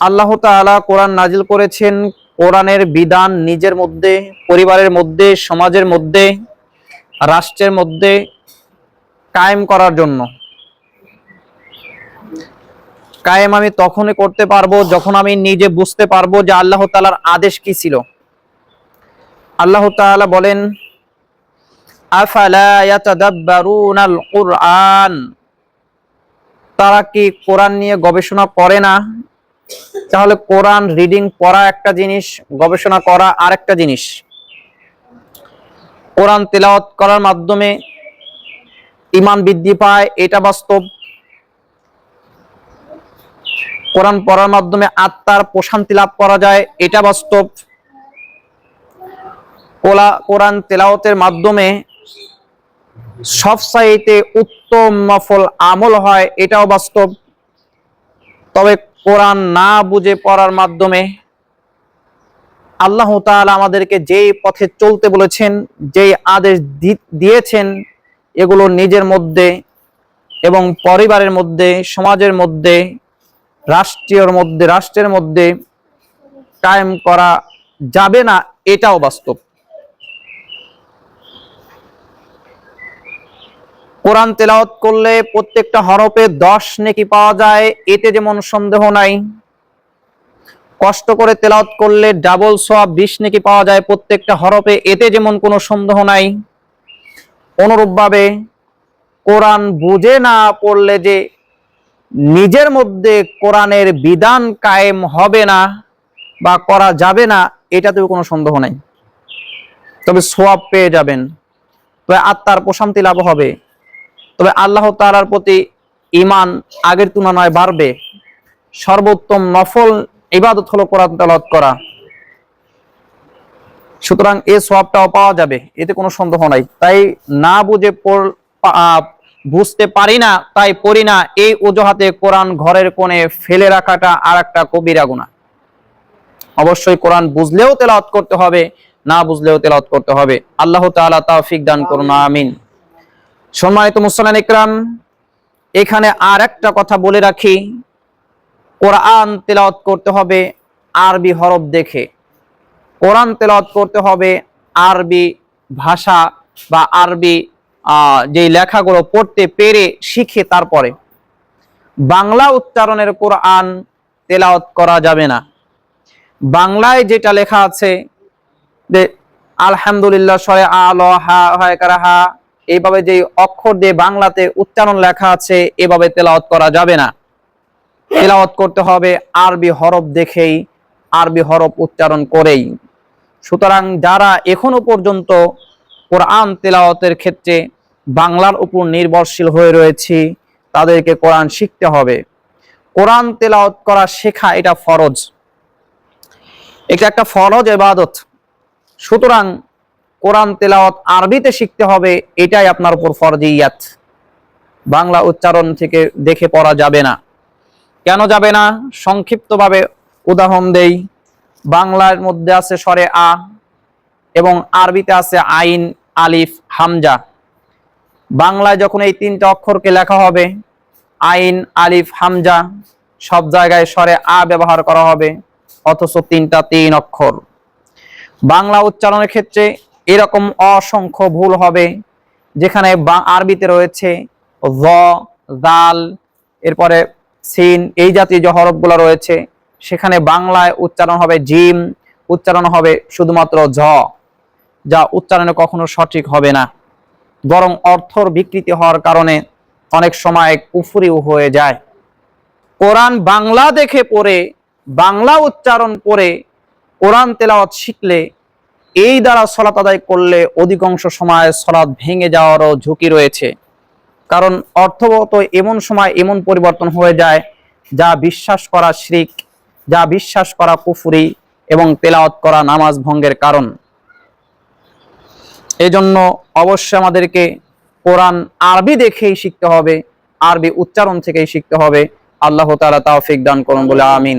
আল্লাহ তাআলা কোরআন নাজিল করেছেন, কোরআনের বিধান নিজের মধ্যে, পরিবারের মধ্যে, সমাজের মধ্যে, রাষ্ট্রের মধ্যে কায়েম করার জন্য। কায়েম আমি তখনই করতে পারব যখন আমি নিজে বুঝতে পারব যে আল্লাহ তালার আদেশ কি ছিল। আল্লাহ তাআলা বলেন তারা কি কোরআন নিয়ে গবেষণা করে না? তাহলে কোরআন রিডিং পড়া একটা জিনিস, গবেষণা করা আরেকটা জিনিস। কোরআন তেলাওয়াত করার মাধ্যমে ইমান বৃদ্ধি পায়, এটা বাস্তব। কোরআন পড়ার মাধ্যমে আত্মার প্রশান্তি লাভ করা যায়, এটা বাস্তব। কোলা, কোরআন তেলাওয়াতের মাধ্যমে সবসাইতে উত্তম নফল আমল হয়, এটাও বাস্তব। তবে কোরআন না বুঝে পড়ার মাধ্যমে আল্লাহ তাআলা আমাদেরকে যেই পথে চলতে বলেছেন, যেই আদেশ দিয়েছেন, এগুলো নিজের মধ্যে এবং পরিবারের মধ্যে, সমাজের মধ্যে, রাষ্ট্রীয়র মধ্যে, রাষ্ট্রের মধ্যে কায়েম করা যাবে না, এটাও বাস্তব। কোরআন তেলাওয়াত করলে প্রত্যেকটা হরফে দশ নেকি পাওয়া যায়, এতে যেমন সন্দেহ নাই। কষ্ট করে তেলাওয়াত করলে ডাবল সোয়াব বিশ নেকি পাওয়া যায় প্রত্যেকটা হরফে, এতে যেমন কোনো সন্দেহ নাই। অনুরূপভাবে কোরআন বুঝে না পড়লে যে নিজের মধ্যে কোরআনের বিধান কায়েম হবে না বা করা যাবে না, এটাতেও কোনো সন্দেহ নাই। তবে সোয়াব পেয়ে যাবেন। তবে আত্মার প্রশান্তি লাভ হবে। তবে আল্লাহ তাআলার প্রতি ইমান আগের তুলনায় বাড়বে। সর্বোত্তম নফল ইবাদত হলো কোরআন তেলাওয়াত করা। সুতরাং এই সওয়াবটাও পাওয়া যাবে, এতে কোনো সন্দেহ নাই। তাই না বুঝে বুঝতে পারি না, তাই পড়ি না, এই অজুহাতে কোরআন ঘরের কোণে ফেলে রাখাটা আর একটা কবিরা গুনাহ। অবশ্যই কোরআন বুঝলেও তেলাওয়াত করতে হবে, না বুঝলেও তেলাওয়াত করতে হবে। আল্লাহ তাআলা তৌফিক দান করুন, আমিন। সম্মানিত মুসলমান ইকরাম, এখানে আর একটা কথা বলে রাখি। কোরআন তেলাওয়াত করতে হবে আরবি হরফ দেখে। কোরআন তেলাওয়াত করতে হবে আরবি ভাষা বা আরবি যেই লেখাগুলো পড়তে পেরে শিখে তারপরে। বাংলা উচ্চারণের কোরআন তেলাওয়াত করা যাবে না। বাংলায় যেটা লেখা আছে যে, আলহামদুলিল্লাহ সরে আল, হা হা এইভাবে যে অক্ষর দিয়ে বাংলাতে উচ্চারণ লেখা আছে, এভাবে তেলাওয়াত করা যাবে না। তেলাওয়াত করতে হবে আরবি হরফ দেখেই, আরবি হরফ উচ্চারণ করেই। সুতরাং যারা এখনও পর্যন্ত কোরআন তেলাওয়াতের ক্ষেত্রে বাংলার উপর নির্ভরশীল হয়ে রয়েছে, তাদেরকে কোরআন শিখতে হবে। কোরআন তেলাওয়াত করা শেখা এটা ফরজ। এটা একটা ফরজ এবাদত। সুতরাং কোরআন তেলাওয়াত আরবিতে শিখতে হবে, এটাই আপনার উপর ফরজিয়াত। বাংলা উচ্চারণ থেকে দেখে পড়া যাবে না। কেন যাবে না? সংক্ষিপ্তভাবে উদাহরণ দেই। বাংলার মধ্যে আছে স্বরে আ এবং আরবিতে আছে আইন, আলিফ, হামজা। বাংলায় যখন এই তিনটা অক্ষরকে লেখা হবে, আইন, আলিফ, হামজা, সব জায়গায় স্বরে আ ব্যবহার করা হবে, অথচ তিনটা তিন অক্ষর। বাংলা উচ্চারণের ক্ষেত্রে এরকম অসংখ্য ভুল হবে, যেখানে আরবিতে রয়েছে জ দাল এরপরে সিন, এই জাতীয় যে হরফগুলো রয়েছে, সেখানে বাংলায় উচ্চারণ হবে জিম, উচ্চারণ হবে শুধুমাত্র ঝ, যা উচ্চারণে কখনো সঠিক হবে না। বরং অর্থর বিকৃতি হওয়ার কারণে অনেক সময় কুফুরিও হয়ে যায়। কোরআন বাংলা দেখে পড়ে, বাংলা উচ্চারণ করে কোরআন তেলাওয়াত শিখলে এই দ্বারা সলাত আদায় করলে অধিকাংশ সময় সলাৎ ভেঙে যাওয়ারও ঝুঁকি রয়েছে। কারণ অর্থগত এমন সময় এমন পরিবর্তন হয়ে যায় যা বিশ্বাস করা শিরিক, যা বিশ্বাস করা কুফুরি এবং তেলাওয়াত করা নামাজ ভঙ্গের কারণ। এজন্য অবশ্যই আমাদেরকে কোরআন আরবি দেখেই শিখতে হবে, আরবি উচ্চারণ থেকেই শিখতে হবে। আল্লাহ তাআলা তৌফিক দান করুন বলে আমিন।